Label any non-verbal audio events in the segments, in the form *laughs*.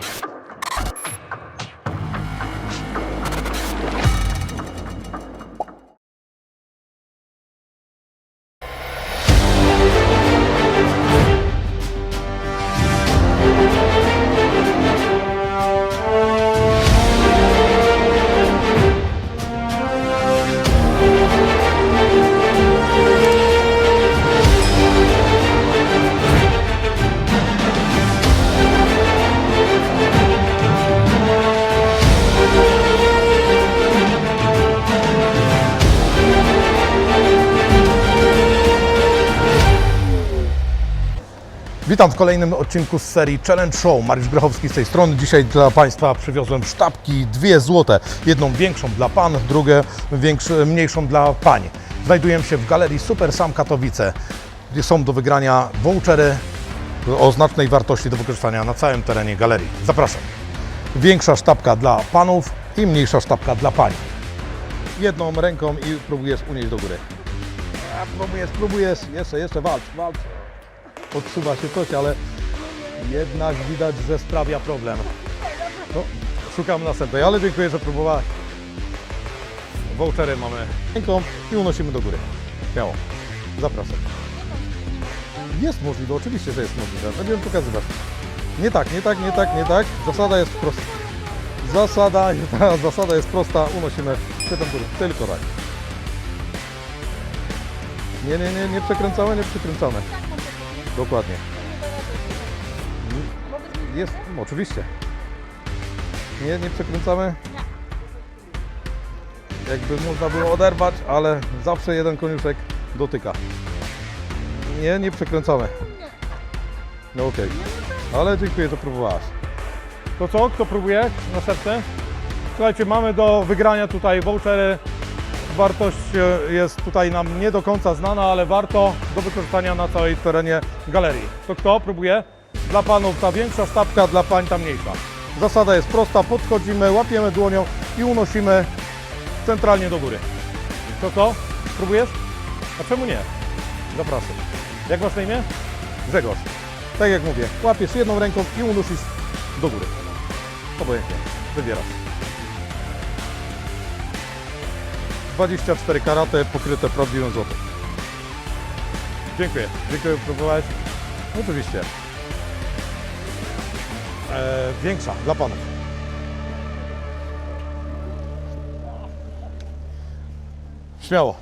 you *laughs* Witam w kolejnym odcinku z serii Challenge Show. Mariusz Grochowski z tej strony. Dzisiaj dla Państwa przywiozłem sztabki, dwie złote. Jedną większą dla Pan, drugą mniejszą dla Pań. Znajduję się w Galerii Super Sam Katowice, gdzie są do wygrania vouchery o znacznej wartości do wykorzystania na całym terenie galerii. Zapraszam. Większa sztabka dla Panów i mniejsza sztabka dla Pań. Jedną ręką i próbujesz unieść do góry. A, próbujesz, próbujesz. Jeszcze, jeszcze walcz, walcz odsuwa się coś, ale jednak widać, że sprawia problem. No, szukam następnej, ale dziękuję, że próbowałaś. Vouchery mamy ręką i unosimy do góry. Śmiało. Zapraszam. Jest możliwe, oczywiście, że jest możliwe. Będziemy pokazywać. Nie tak, nie tak, nie tak, nie tak. Zasada jest prosta. Zasada, ta *laughs* zasada jest prosta. Unosimy do góry. Tylko tak. Nie, nie, nie, nie przekręcamy, nie przekręcamy. Dokładnie. Jest, no, oczywiście. Nie, nie przekręcamy. Jakby można było oderwać, ale zawsze jeden koniuszek dotyka. Nie, nie przekręcamy. No okej. Ale dziękuję, że próbowałaś. To co? Kto próbuje? Następny? Słuchajcie, mamy do wygrania tutaj vouchery. Wartość jest tutaj nam nie do końca znana, ale warto do wykorzystania na całej terenie galerii. To kto próbuje? Dla panów ta większa sztabka, dla pań ta mniejsza. Zasada jest prosta, podchodzimy, łapiemy dłonią i unosimy centralnie do góry. To co? Próbujesz? A czemu nie? Zapraszam. Jak masz na imię? Grzegorz. Tak jak mówię, łapiesz jedną ręką i unosisz do góry. Obojętnie. Wybierasz. 24 karaty pokryte prawdziwym złotem. Dziękuję. Dziękuję, próbowałeś? Oczywiście. E, większa dla panów. Śmiało.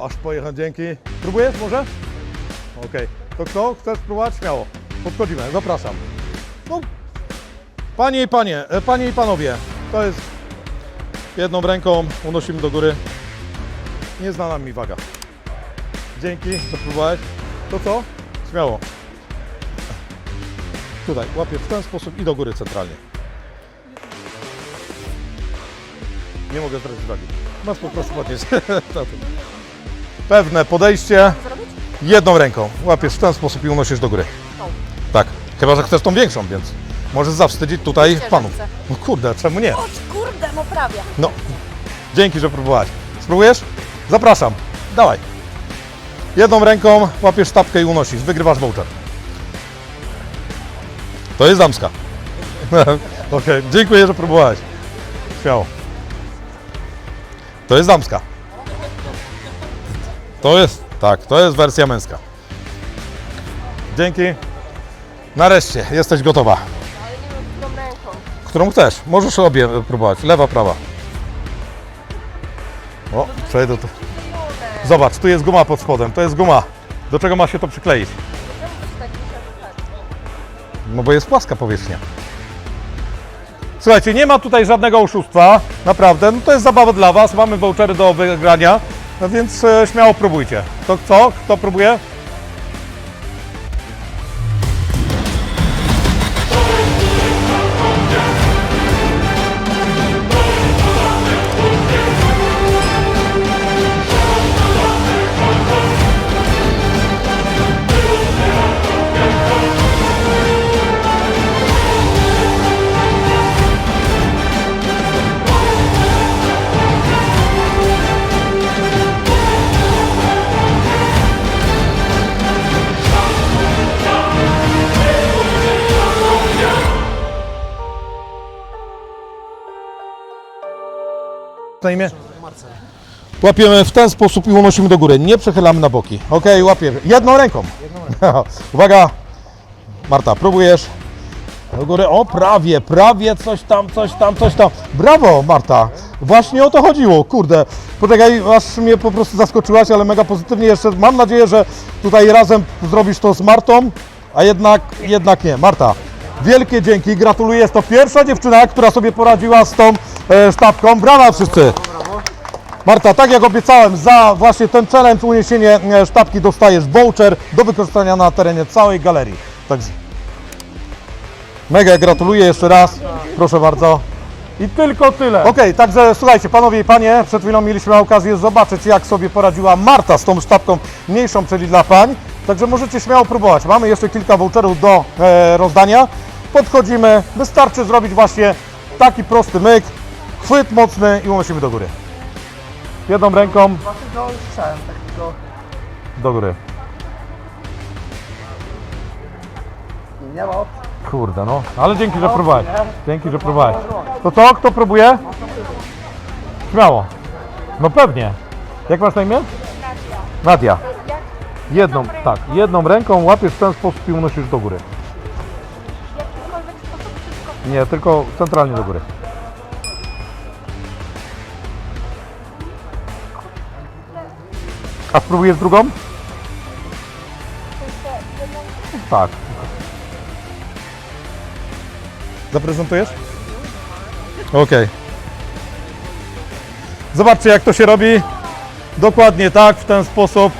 Aż pojechać, dzięki. Próbujesz może? Okej. To kto? Chcesz spróbować? Śmiało. Podchodzimy, zapraszam. No, Panie i panie, e, panie i panowie, to jest jedną ręką unosimy do góry. Nieznana mi waga. Dzięki, że próbowałeś. To co? Śmiało. Tutaj, łapię w ten sposób i do góry centralnie. Nie mogę zdradzić wagi. Masz po prostu podnieść. *laughs* Pewne podejście. Jedną ręką. Łapiesz w ten sposób i unosisz do góry. Tak. Chyba, że chcesz tą większą, więc możesz zawstydzić tutaj Oczywiście, że panów. chcę. No kurde, czemu nie? O kurde, no prawie. No, dzięki, że próbowałaś. Spróbujesz? Zapraszam. Dawaj. Jedną ręką łapiesz sztabkę i unosisz. Wygrywasz voucher. To jest damska. *laughs* Okej, dziękuję, że próbowałaś. Śmiało. To jest damska. To jest, tak, to jest wersja męska. Dzięki. Nareszcie, jesteś gotowa. Którą chcesz. Możesz obie próbować. Lewa, prawa. O, przejdę tu. Zobacz, tu jest guma pod spodem. To jest guma. Do czego ma się to przykleić? No bo jest płaska powierzchnia. Słuchajcie, nie ma tutaj żadnego oszustwa. Naprawdę. No to jest zabawa dla Was. Mamy vouchery do wygrania. No więc e, śmiało próbujcie. To co? Kto próbuje? Na imię? Łapiemy w ten sposób i unosimy do góry. Nie przechylamy na boki. Ok, łapię. Jedną ręką. *laughs* Uwaga. Marta, próbujesz. Do góry. O, prawie, prawie coś tam, coś tam, coś tam. Brawo, Marta. Właśnie o to chodziło. Kurde. Poczekaj, aż mnie po prostu zaskoczyłaś, ale mega pozytywnie jeszcze. Mam nadzieję, że tutaj razem zrobisz to z Martą, a jednak, jednak nie. Marta, wielkie dzięki. Gratuluję. Jest to pierwsza dziewczyna, która sobie poradziła z tą e, sztabką. Brawa wszyscy. Marta, tak jak obiecałem, za właśnie ten challenge uniesienie e, sztabki dostajesz voucher do wykorzystania na terenie całej galerii. Także mega gratuluję jeszcze raz. Proszę bardzo. I tylko tyle. Okej, także słuchajcie, panowie i panie, przed chwilą mieliśmy okazję zobaczyć, jak sobie poradziła Marta z tą sztabką mniejszą, czyli dla pań. Także możecie śmiało próbować. Mamy jeszcze kilka voucherów do e, rozdania. Podchodzimy, wystarczy zrobić właśnie taki prosty myk, chwyt mocny i unosimy do góry. Jedną ręką No już słyszałem takiego. do góry. Nie ma opcji. Kurde, no. Ale dzięki, że próbowałeś. Dzięki, że próbowałeś. To co? Kto próbuje? Śmiało. No pewnie. Jak masz na imię? Nadia. Jedną, tak, jedną ręką łapiesz w ten sposób i unosisz do góry. Nie, tylko centralnie do góry. A spróbujesz drugą? Tak. Zaprezentujesz? Okej. Zobaczcie jak to się robi. Dokładnie tak, w ten sposób.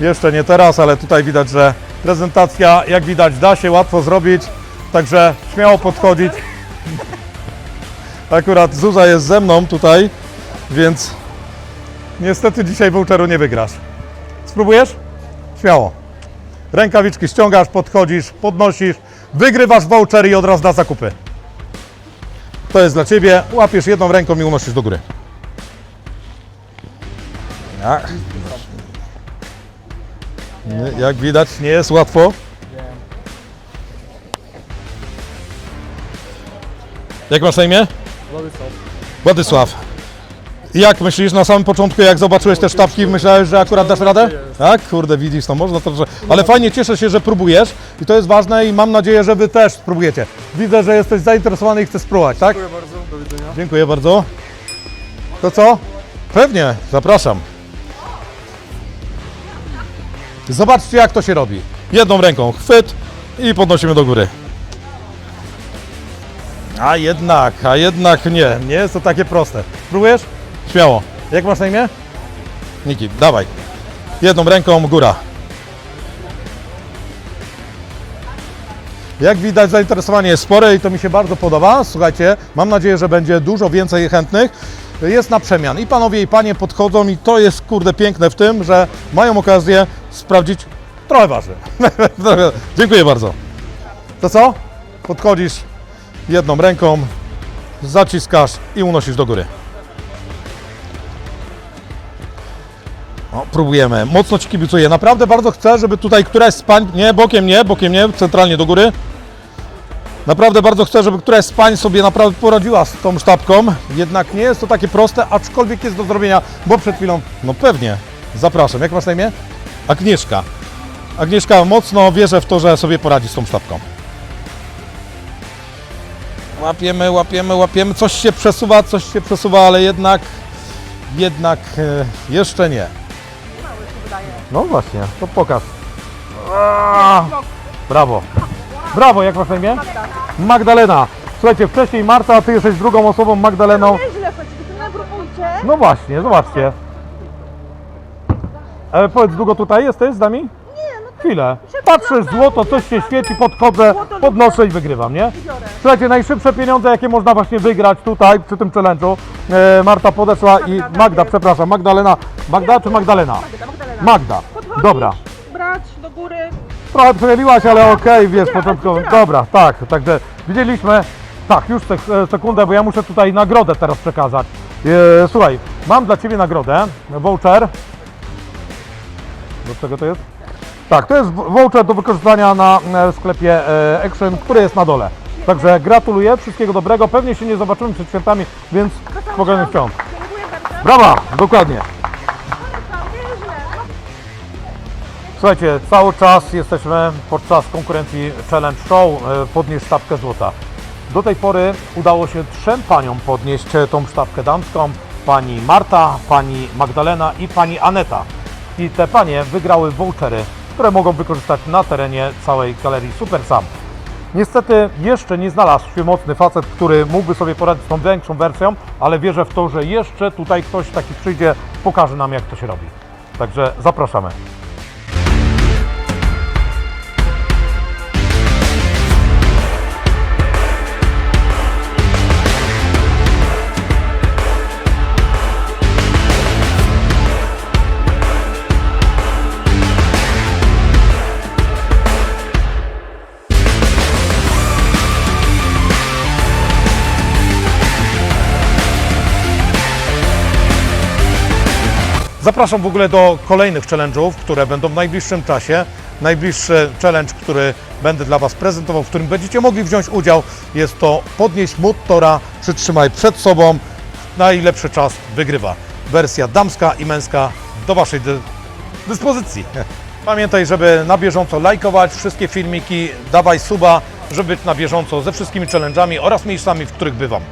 Jeszcze nie teraz, ale tutaj widać, że prezentacja, jak widać, da się łatwo zrobić. Także śmiało podchodzić. Akurat Zuza jest ze mną tutaj, więc niestety dzisiaj voucheru nie wygrasz. Spróbujesz? Śmiało. Rękawiczki ściągasz, podchodzisz, podnosisz, wygrywasz voucher i od razu na zakupy. To jest dla Ciebie. Łapiesz jedną ręką i unosisz do góry. Tak. Nie, Jak widać, nie jest łatwo. Jak masz na imię? Władysław. Władysław. Jak myślisz na samym początku, jak zobaczyłeś te sztabki, myślałeś, że akurat dasz radę? Tak? Kurde, widzisz, no można to, że... Ale fajnie, cieszę się, że próbujesz i to jest ważne i mam nadzieję, że Wy też spróbujecie. Widzę, że jesteś zainteresowany i chcesz spróbować, tak? Dziękuję bardzo, do widzenia. Dziękuję bardzo. To co? Pewnie, zapraszam. Zobaczcie, jak to się robi. Jedną ręką chwyt i podnosimy do góry. A jednak, a jednak nie, nie jest to takie proste. Spróbujesz? Śmiało. Jak masz na imię? Niki, dawaj. Jedną ręką góra. Jak widać zainteresowanie jest spore i to mi się bardzo podoba. Słuchajcie, mam nadzieję, że będzie dużo więcej chętnych. Jest na przemian i panowie i panie podchodzą i to jest kurde piękne w tym, że mają okazję sprawdzić trochę waży. *laughs* Dziękuję bardzo. To co? Podchodzisz jedną ręką, zaciskasz i unosisz do góry. Próbujemy. Mocno Ci kibicuję. Naprawdę bardzo chcę, żeby tutaj któraś z pań... Nie, bokiem nie, bokiem nie, centralnie do góry. Naprawdę bardzo chcę, żeby któraś z pań sobie naprawdę poradziła z tą sztabką. Jednak nie jest to takie proste, aczkolwiek jest do zrobienia, bo przed chwilą... No pewnie. Zapraszam. Jak masz na imię? Agnieszka. Agnieszka, mocno wierzę w to, że sobie poradzi z tą sztabką. Łapiemy, łapiemy, łapiemy. Coś się przesuwa, coś się przesuwa, ale jednak... Jednak e, jeszcze nie. No właśnie, to pokaż. Aaa! Brawo. Brawo, jak masz na imię? Magdalena. Słuchajcie, wcześniej Marta, a ty jesteś drugą osobą, Magdaleną. Nieźle, nie grupujcie. No właśnie, zobaczcie. E, powiedz, długo tutaj jesteś z nami? Chwilę. Patrzę, złoto, coś się świeci, podchodzę, podnoszę i wygrywam, nie? Słuchajcie, najszybsze pieniądze, jakie można właśnie wygrać tutaj, przy tym challenge'u. E, Marta podeszła i Magda, przepraszam, Magdalena. Magda czy Magdalena? Magda. Dobra. brać do góry. Trochę przejęliłaś, ale okej, wiesz, początkowo. Dobra, tak, także widzieliśmy. Tak, już sek- e, sekundę, bo ja muszę tutaj nagrodę teraz przekazać. E, słuchaj, mam dla Ciebie nagrodę, voucher. Do czego to jest? Tak, to jest voucher do wykorzystania na e, sklepie e, Action, który jest na dole. Także gratuluję, wszystkiego dobrego. Pewnie się nie zobaczymy przed świętami, więc spokojny świąt. Brawa, dokładnie. Słuchajcie, cały czas jesteśmy podczas konkurencji Challenge Show e, Podnieś sztabkę złota. Do tej pory udało się trzem paniom podnieść e, tą sztabkę damską. Pani Marta, pani Magdalena i pani Aneta. I te panie wygrały vouchery, które mogą wykorzystać na terenie całej galerii Super Sam. Niestety jeszcze nie znalazł się mocny facet, który mógłby sobie poradzić z tą większą wersją, ale wierzę w to, że jeszcze tutaj ktoś taki przyjdzie, pokaże nam jak to się robi. Także zapraszamy. Zapraszam w ogóle do kolejnych challenge'ów, które będą w najbliższym czasie. Najbliższy challenge, który będę dla Was prezentował, w którym będziecie mogli wziąć udział, jest to podnieść motora, przytrzymaj przed sobą, najlepszy czas wygrywa. Wersja damska i męska do Waszej dy- dyspozycji. *laughs* Pamiętaj, żeby na bieżąco lajkować wszystkie filmiki, dawaj suba, żeby być na bieżąco ze wszystkimi challenge'ami oraz miejscami, w których bywam.